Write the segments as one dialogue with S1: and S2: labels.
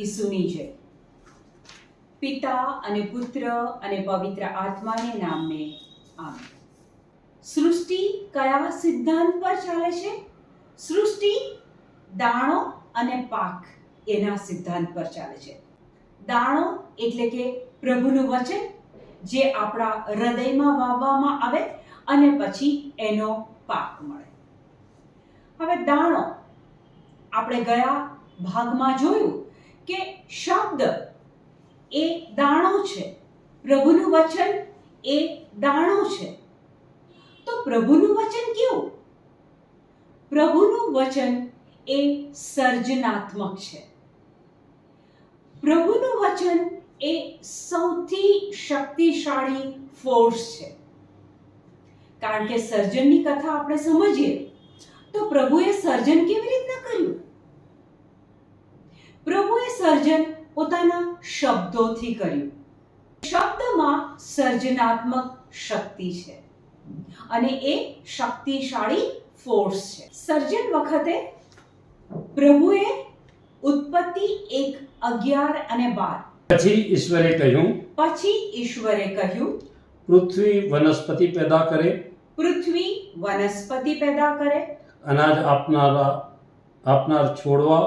S1: ઈસુની જય પિતા અને પુત્ર અને પવિત્ર આત્માને નામે આમ સૃષ્ટિ કયા સિદ્ધાંત પર ચાલે છે? સૃષ્ટિ, દાણો અને પાક એના સિદ્ધાંત પર ચાલે છે. દાણો એટલે કે પ્રભુનું વચન, જે આપણા હૃદયમાં વાવવામાં આવે અને પછી એનો પાક મળે. હવે દાણો આપણે ગયા ભાગમાં જોયું કે શબ્દ એ દાણો છે. પ્રભુનું વચન એ દાણો છે. તો પ્રભુનું વચન કેવું? પ્રભુનું વચન એ સર્જનાત્મક છે. પ્રભુનું વચન એ સૌથી શક્તિશાળી ફોર્સ છે. કારણ કે સર્જનની કથા આપણે સમજીએ તો પ્રભુએ સર્જન કેવી રીતના કર્યું? પ્રભુએ સર્જન પોતાના શબ્દોથી કર્યું. શબ્દમાં સર્જનાત્મક શક્તિ છે અને એ શક્તિશાળી ફોર્સ છે. સર્જન વખતે પ્રભુએ ઉત્પત્તિ એક અગિયાર અને બાર.
S2: પછી ઈશ્વરે કહ્યું
S1: પછી ઈશ્વરે કહ્યું
S2: પૃથ્વી વનસ્પતિ પેદા કરે.
S1: પૃથ્વી વનસ્પતિ પેદા કરે.
S2: અનાજ આપનારા આપનાર છોડવા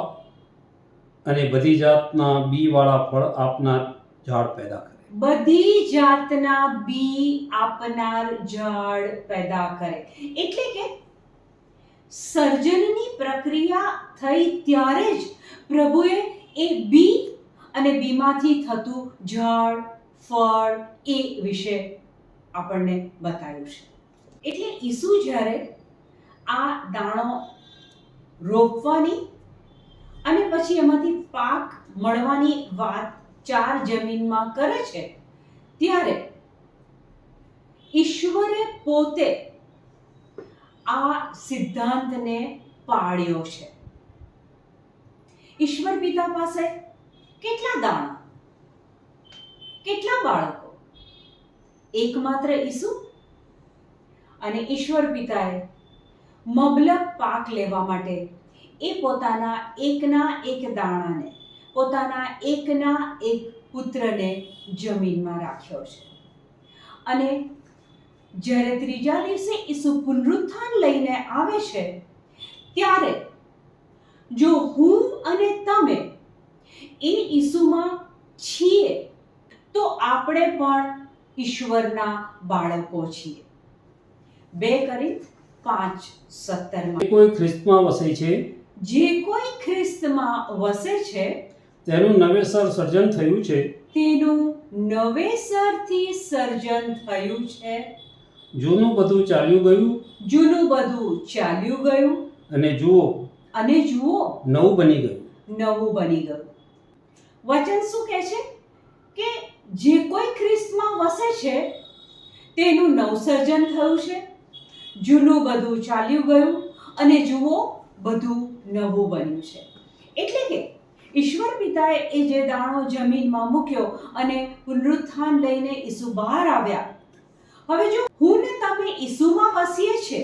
S2: અને બધી જાતના બીવાળા ફળ આપનાર ઝાડ પેદા કરે.
S1: બધી જાતના બી આપનાર ઝાડ પેદા કરે. એટલે કે સર્જનની પ્રક્રિયા થઈ ત્યારે જ પ્રભુએ એ બી અને બીમાંથી થતું ઝાડ, ફળ એ વિશે આપણને બતાવ્યું છે. એટલે ઈસુ જ્યારે આ દાણો રોપવાની અને પછી એમાંથી પાક મળવાની વાત ચાર જમીનમાં કરે છે. ત્યારે ઈશ્વરે પોતે આ સિદ્ધાંતને પાળ્યો છે. ઈશ્વર પિતા પાસે કેટલા દાણા? કેટલા બાળકો? એકમાત્ર ઈસુ? અને ઈશ્વર પિતાએ મબલક પાક લેવા માટે એ પોતાના એકના એક દાણાને, પોતાના એકના એક પુત્રને જમીનમાં રાખ્યો છે. અને જ્યારે ત્રીજા દિવસે ઈસુ પુનરુત્થાન લઈને આવે છે, ત્યારે જો હું અને તમે એ ઈસુમાં છીએ, તો આપણે પણ ઈશ્વરના બાળકો છીએ. બે કરી પાંચ સત્તરમાં.
S2: કોઈ ખ્રિસ્તમાં વસે છે?
S1: જે કોઈ ખ્રિસ્તમાં વસે છે
S2: તેનું નવેસર સર્જન થયું છે.
S1: તેનું નવેસરથી સર્જન થયું છે.
S2: જૂનું બધું ચાલ્યું ગયું?
S1: જૂનું બધું ચાલ્યું ગયું.
S2: અને જુઓ
S1: અને જુઓ
S2: નવું બની ગયું.
S1: નવું બની ગયું. વચન શું કહે છે? કે જે કોઈ ખ્રિસ્તમાં વસે છે તેનું નવસર્જન થયું છે. જૂનું બધું ચાલ્યું ગયું. અને જુઓ બધું નવું બન્યું છે. એટલે કે ઈશ્વર પિતાએ એ જે દાણો જમીનમાં મૂક્યો અને પુનરુત્થાન લઈને ઈસુ બહાર આવ્યા. હવે જો હું ને તમે ઈસુમાં વસીએ છીએ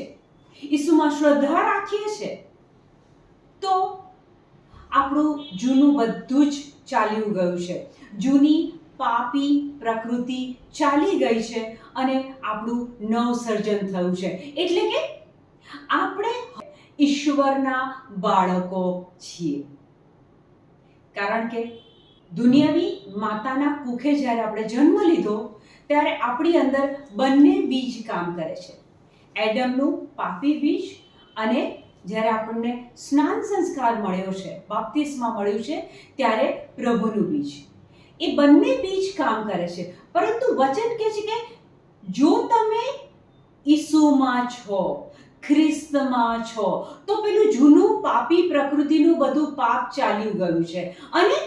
S1: ઈસુમાં શ્રદ્ધા રાખીએ છીએ તો આપણું જૂનું બધું જ ચાલ્યું ગયું છે. જૂની પાપી પ્રકૃતિ ચાલી ગઈ છે અને આપણું નવસર્જન થયું છે. એટલે કે આપણે ઈશ્વરના બાળકો છીએ. કારણ કે દુનિયાવી માતાના કુખે જ્યારે આપણે જન્મ લીધો, ત્યારે આપણી અંદર બંને બીજ કામ કરે છે. એડમનું પાપી બીજ અને જ્યારે આપણને સ્નાન સંસ્કાર મળ્યો છે, બાપ્તિસ્મા મળ્યું છે, ત્યારે પ્રભુનું બીજ. એ બંને બીજ કામ કરે છે. પરંતુ વચન કહે છે કે જો તમે ઈસુમાં છો ખ્રિસ્તમાં છો. તો પેલું જૂનું પાપી પ્રકૃતિનું બધું પાપ ચાલ્યું ગયું છે. અને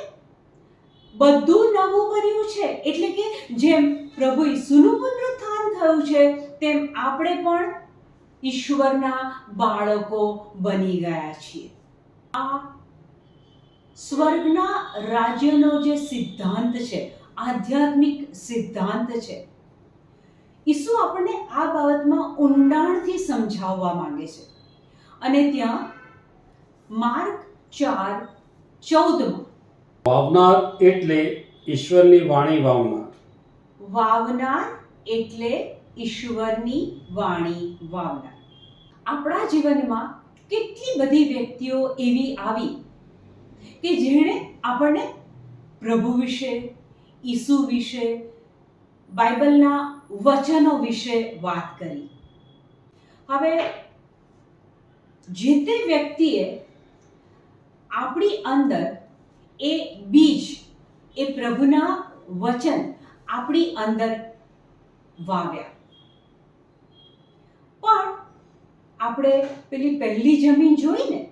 S1: બધું નવું બન્યું છે. એટલે કે જેમ પ્રભુ ઈસુનું પુનરુત્થાન થયું છે, તેમ આપણે પણ ઈશ્વરના બાળકો બની ગયા છીએ. આ સ્વર્ગના રાજ્યનો જે સિદ્ધાંત છે, આધ્યાત્મિક સિદ્ધાંત છે ઈસુ આપણને આ બાબતમાં ઊંડાણથી સમજાવવા માંગે છે. અને ત્યાં માર્ગ ચાર ચૌદમાં
S2: વાવનાર એટલે ઈશ્વરની વાણી વાવનાર.
S1: વાવનાર એટલે ઈશ્વરની વાણી વાવનાર. આપણા જીવનમાં કેટલી બધી વ્યક્તિઓ એવી આવી કે જેણે આપણને પ્રભુ વિશે ઈસુ વિશે બાઇબલના વચનો વિશે વાત કરી. હવે, જે તે વ્યક્તિએ આપણી અંદર એ બીજ, એ પ્રભુના વચન આપણી અંદર વાવ્યા. પણ આપણે પેલી પહેલી જમીન જોઈને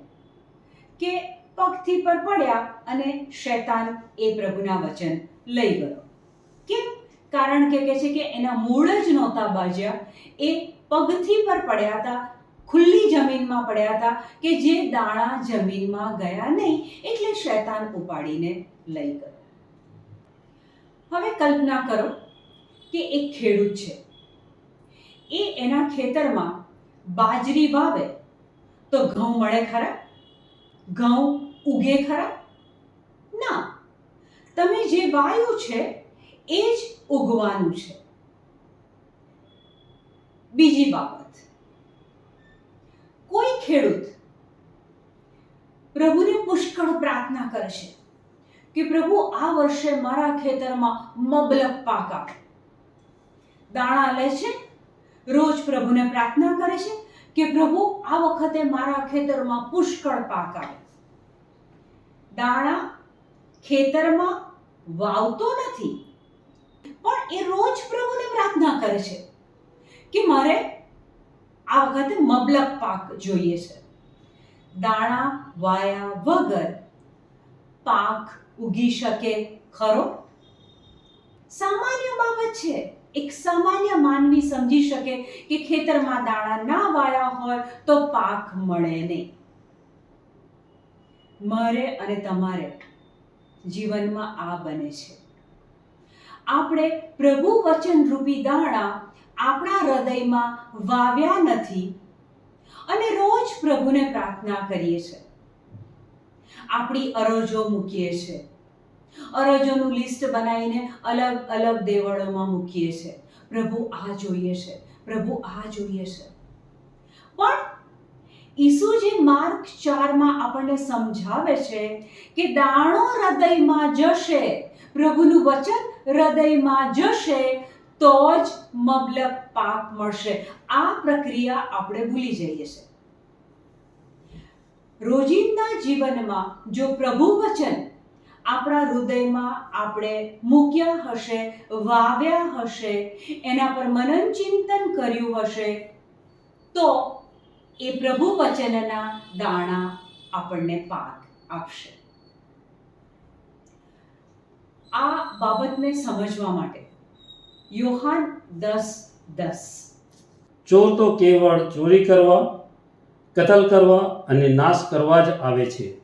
S1: કે પગથી પર પડ્યા અને શૈતાન એ પ્રભુના વચન લઈ ગયો. કેમ? કારણ કે કહે છે કે એના મૂળ જ નહોતા બાજ્યા. એ પગથી પર પડ્યા હતા, ખુલ્લી જમીનમાં પડ્યા હતા, કે જે દાણા જમીનમાં ગયા નહીં, એટલે શૈતાન ઉપાડીને લઈ ગયો. હવે કલ્પના કરો કે એક ખેડૂત છે. એ એના ખેતરમાં બાજરી વાવે, તો ઘઉં મળે ખરા? ઘઉં ઉગે ખરા? ના. તમે જે વાયું છે, એ જ ઉગવાનું છે. બીજી બાબત. કોઈ ખેડૂત પ્રભુને પુષ્કળ પ્રાર્થના કરે છે કે પ્રભુ આ વર્ષે મારા ખેતરમાં મબલક પાક આપે. દાણા લે છે, રોજ પ્રભુને પ્રાર્થના કરે છે કે પ્રભુ આ વખતે મારા ખેતરમાં પુષ્કળ પાક આવે. દાણા ખેતરમાં વાવતો નથી પણ એ રોજ પ્રભુને પ્રાર્થના કરે છે કે મારે આ વખતે મબલક પાક જોઈએ છે. દાણા, વાયા વગર પાક ઉગી શકે, ખરો? સામાન્ય બાબત છે. એક સામાન્ય માનવી સમજી શકે કે ખેતરમાં દાણા ના વાયા હોય તો પાક મળે નહીં. મારે અને તમારે જીવનમાં આ બને છે. આપણે પ્રભુ વચન રૂપી દાણા આપણા હૃદયમાં વાવ્યા નથી અને રોજ પ્રભુને પ્રાર્થના કરીએ છીએ. આપણી અરજો મૂકીએ છીએ. અરજોનું લિસ્ટ બનાવીને અલગ અલગ દેવળોમાં મૂકીએ છીએ. પ્રભુ આ જોઈએ છે. પ્રભુ આ જોઈએ છે. પણ ઈસુ જે માર્ક ચારમાં આપણને સમજાવે છે કે દાણો હૃદયમાં જશે પ્રભુનું વચન હૃદયમાં જશે, તો જ મબલક પાક મળશે. આ પ્રક્રિયા આપણે ભૂલી જઈએ છીએ. રોજિંદા જીવનમાં જો પ્રભુ વચન આપણા હૃદયમાં આપણે મૂક્યા હશે, વાવ્યા હશે, એના પર મનન ચિંતન કર્યું હશે, તો એ પ્રભુ વચનના દાણા આપણને પાક આપશે. આ બાબતને સમજવા માટે. યોહાન દસ દસ.
S2: ચોર તો કેવળ ચોરી કરવા કતલ કરવા અને નાશ કરવા જ આવે છે.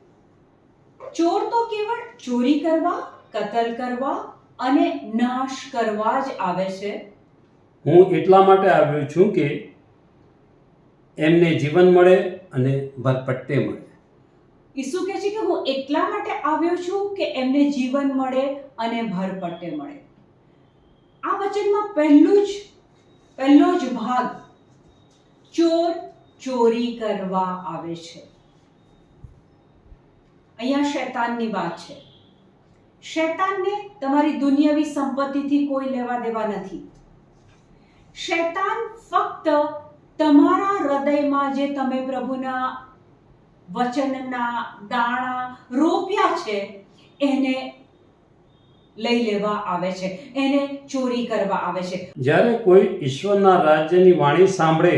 S1: ચોર તો કેવળ ચોરી કરવા કતલ કરવા અને નાશ કરવા જ આવે છે.
S2: હું એટલા માટે આવ્યો છું કે એમને જીવન મળે અને ભરપટ્ટે મળે.
S1: ઈસુ કહે છે કે હું એટલા માટે આવ્યો છું કે એમને જીવન મળે અને ભરપટ્ટે મળે. આ વચનમાં પહેલું જ, પહેલો જ ભાગ ચોર ચોરી કરવા આવે છે. અહીંયા શૈતાનની વાત છે. શૈતાનને તમારી દુનિયાવી સંપત્તિથી કોઈ લેવા દેવા નથી. શૈતાન ફક્ત તમારા હૃદયમાં જે તમે પ્રભુના વચનના દાણા રોપ્યા છે એને લઈ લેવા આવે છે એને ચોરી કરવા આવે છે.
S2: જ્યારે કોઈ ઈશ્વરના રાજ્યની વાણી સાંભળે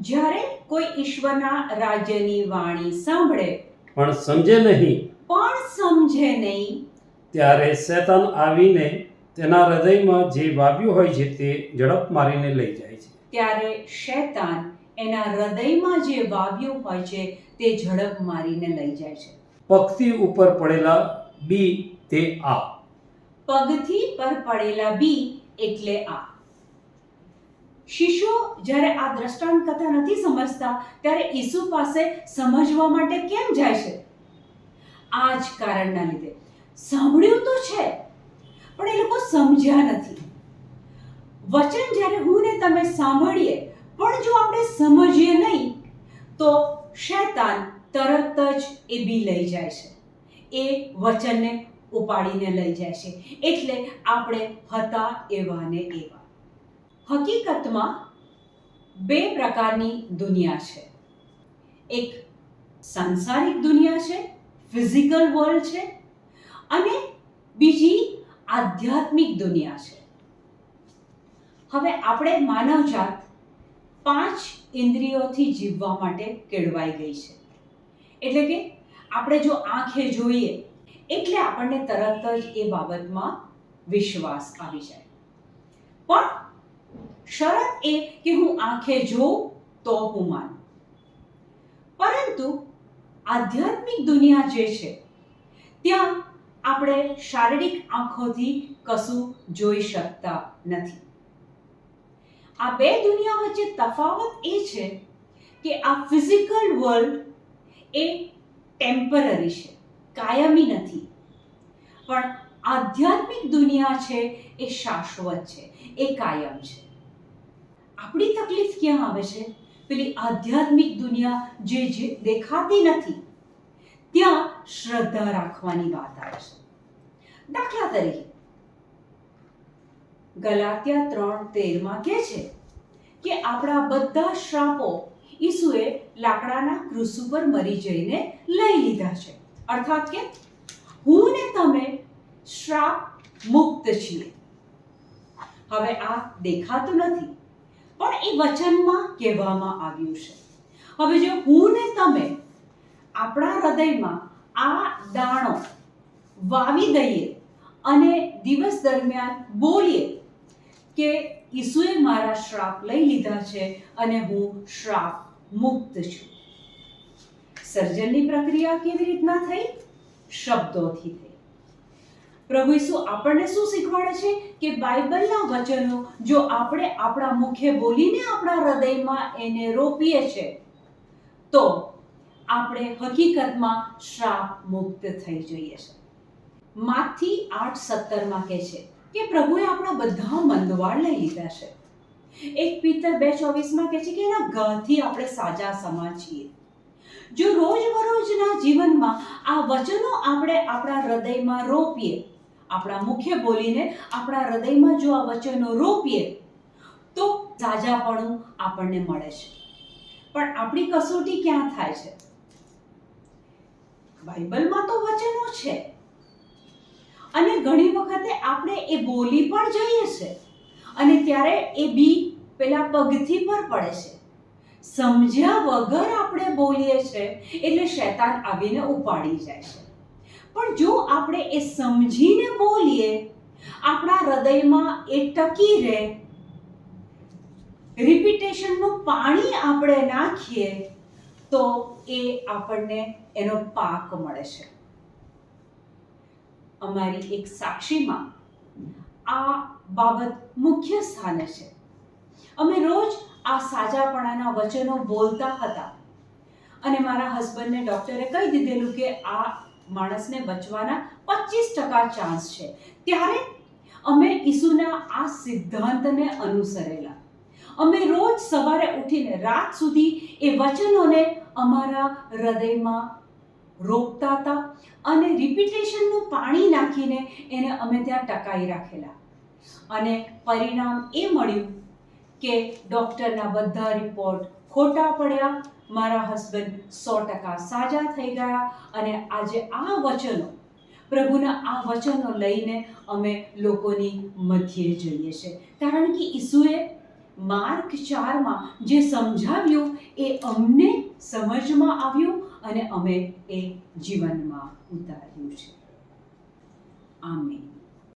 S1: જ્યારે કોઈ ઈશ્વરના રાજ્યની વાણી સાંભળે
S2: પણ સમજે નહીં
S1: પણ સમજે નહીં
S2: ત્યારે શેતન આવીને તેના હૃદયમાં જે વાવ્યું હોય છે તે ઝડપ મારીને લઈ જાય છે.
S1: ત્યારે શેતાન એના હૃદયમાં જે વાવ્યું હોય છે તે ઝડપ મારીને લઈ જાય છે.
S2: પગથી ઉપર પડેલા બી તે આ.
S1: પગથી પર પડેલા બી એટલે આ. શિષ્યો જ્યારે આ દ્રષ્ટાંત કથા નથી સમજતા ત્યારે ઈસુ પાસે સમજવા માટે કેમ જાય છે? આ જ કારણના લીધે. સાંભળ્યું તો છે પણ એ લોકો સમજ્યા નથી. વચન જ્યારે હું ને તમે સાંભળીએ પણ જો આપણે સમજીએ નહીં તો શૈતાન તરત જ એ બી લઈ જાય છે. એ વચનને ઉપાડીને લઈ જાય છે. એટલે આપણે હતા એવા ને એવા. હકીકતમાં બે પ્રકારની દુનિયા છે. એક સાંસારિક દુનિયા છે, ફિઝિકલ વર્લ્ડ છે, અને બીજી આધ્યાત્મિક દુનિયા છે. હવે આપણે માનવજાત પાંચ ઇન્દ્રિયોથી જીવવા માટે કેળવાઈ ગઈ છે. એટલે કે આપણે જો આંખે જોઈએ, એટલે આપણને તરત જ એ બાબતમાં વિશ્વાસ આવી જાય. પણ શરત એ કે હું આંખે જોઉં તો હું માનું. પરંતુ આધ્યાત્મિક દુનિયા જે છે, ત્યાં આપણે શારીરિક આંખોથી કશું જોઈ શકતા નથી. આ બે દુનિયા વચ્ચે તફાવત એ છે કે આ ફિઝિકલ વર્લ્ડ એ ટેમ્પરરી છે, કાયમી નથી. પણ આધ્યાત્મિક દુનિયા છે એ શાશ્વત છે, એ કાયમ છે. આપણી તકલીફ ક્યાં આવે છે? પેલી આધ્યાત્મિક દુનિયા જે જે દેખાતી નથી, ત્યાં શ્રદ્ધા રાખવાની વાત આવે છે. દાખલા તરીકે ગલાત્યા ત્રણ તેરમાં કહે છે કે આપણા બધા શ્રાપો ઈસુએ લાકડાના ક્રુસ ઉપર મરી જઈને લઈ લીધા છે. અર્થાત કે હું ને તમે શ્રાપ મુક્ત છીએ. હવે આ દેખાતું નથી, પણ એ વચનમાં કહેવામાં આવ્યું છે. હવે જો હું ને તમે આપણા હૃદયમાં આ દાણો વાવી દઈએ અને દિવસ દરમિયાન બોલીએ કે ઈસુએ મારા શ્રાપ લઈ લીધા છે અને હું શ્રાપ મુક્ત છું. સર્જનની પ્રક્રિયા કેવી રીતના થઈ? શબ્દોથી થઈ. પ્રભુ ઈસુ આપણને શું શીખવાડે છે? કે બાઇબલના વચનો જો આપણે આપણા મુખે બોલીને આપણા હૃદયમાં એને રોપીએ છે, તો આપણે હકીકતમાં શ્રાપ મુક્ત થઈ જઈએ છે માથી આઠ સત્તરમાં કહે છે કે પ્રભુએ આપણા બધા મંદવાળ લઈ લીધા છે. એક પિત્તર બે ચોવીસમાં કહે છે કે એના ઘાથી આપણે સાજા સમા છીએ. જો રોજબરોજના જીવનમાં આ વચનો આપણે આપણા હૃદયમાં રોપીએ, આપણા મુખ્ય બોલીને આપણા હૃદયમાં જો આ વચનો રોપીએ, તો સાજાપણું આપણને મળે છે. પણ આપણી કસોટી ક્યાં થાય છે? બાઇબલમાં તો વચનો છે. અને ઘણી વખતે આપણે એ બોલી પણ જઈએ છે. અને ત્યારે એ બી પેલા પગથી પર પડે છે. સમજ્યા વગર આપણે બોલીએ છે એટલે શૈતાન આવીને ઉપાડી જાય છે. પણ જો આપણે એ સમજીને બોલીએ, આપણા હૃદયમાં એ ટકી રહે, રિપીટેશનનું પાણી આપણે નાખીએ, તો એ આપણને એનો પાક મળે છે. અમારી એક સાક્ષીમાં આ બાબત મુખ્ય સ્થાને છે. અમે રોજ આ સાજાપણાના વચનો બોલતા હતા અને મારા હસબન્ડને ડૉક્ટરે કહી દીધેલું કે આ માણસને બચવાના પચીસ ટકા ચાન્સ છે. ત્યારે અમે ઈસુના આ સિદ્ધાંતને અનુસરેલા. અમે રોજ સવારે ઉઠીને રાત સુધી એ વચનોને અમારા હૃદયમાં રોપતા હતા અને રિપીટેશનનું પાણી નાખીને એને અમે ત્યાં ટકાઈ રાખેલા. અને પરિણામ એ મળ્યું કે ડૉક્ટરના બધા રિપોર્ટ ખોટા પડ્યા. મારા હસબન્ડ સો ટકા સાજા થઈ ગયા અને આજે આ વચનો, પ્રભુના આ વચનો લઈને અમે લોકોની મધ્યે જઈએ છીએ. કારણ કે ઈસુએ માર્ક ચારમાં જે સમજાવ્યું એ અમને સમજમાં આવ્યું અને અમે એ જીવનમાં ઉતાર્યું છે. આમીન.